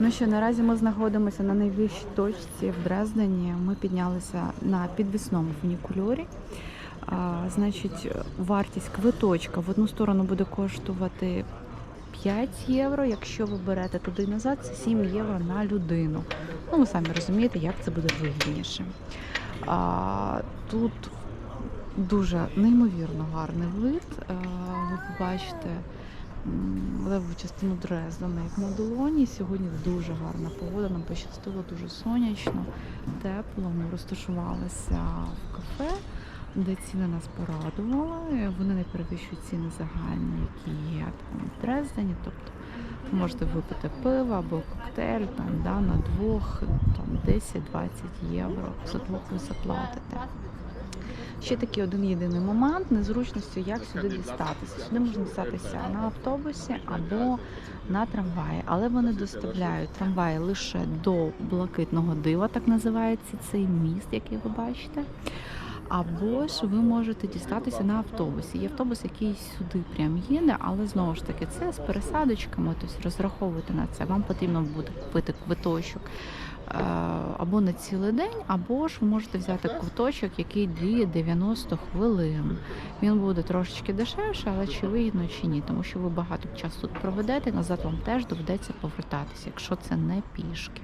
Ну що, наразі ми знаходимося на найвищій точці в Дрездені. Ми піднялися на підвісному фунікульорі. А, значить, вартість квиточка в одну сторону буде коштувати 5 євро. Якщо ви берете туди назад, це 7 євро на людину. Ну, ви самі розумієте, як це буде вигідніше. А, тут дуже неймовірно гарний вид. А, ви побачите леву частину Дрездена, як на долоні. Сьогодні дуже гарна погода, нам пощастило дуже сонячно, тепло. Ми розташувалися в кафе, де ціни нас порадували. Вони не перевищують ціни загальні, які є там в Дрездені. Тобто можете випити пиво або коктейль там, да, на двох, там 10-20 євро. За двох ви заплатите. Ще такий один єдиний момент незручності, як сюди дістатися. Сюди можна дістатися на автобусі або на трамваї, але вони доставляють трамваї лише до блакитного дива, так називається цей міст, який ви бачите. Або ж ви можете дістатися на автобусі. Є автобус, який сюди прям їде, але знову ж таки це з пересадочками, тобто розраховуйте на це. Вам потрібно буде купити квиточок або на цілий день, або ж ви можете взяти квиточок, який діє 90 хвилин. Він буде трошечки дешевше, але чи вигідно, чи ні, тому що ви багато часу тут проведете, назад вам теж доведеться повертатися, якщо це не пішки.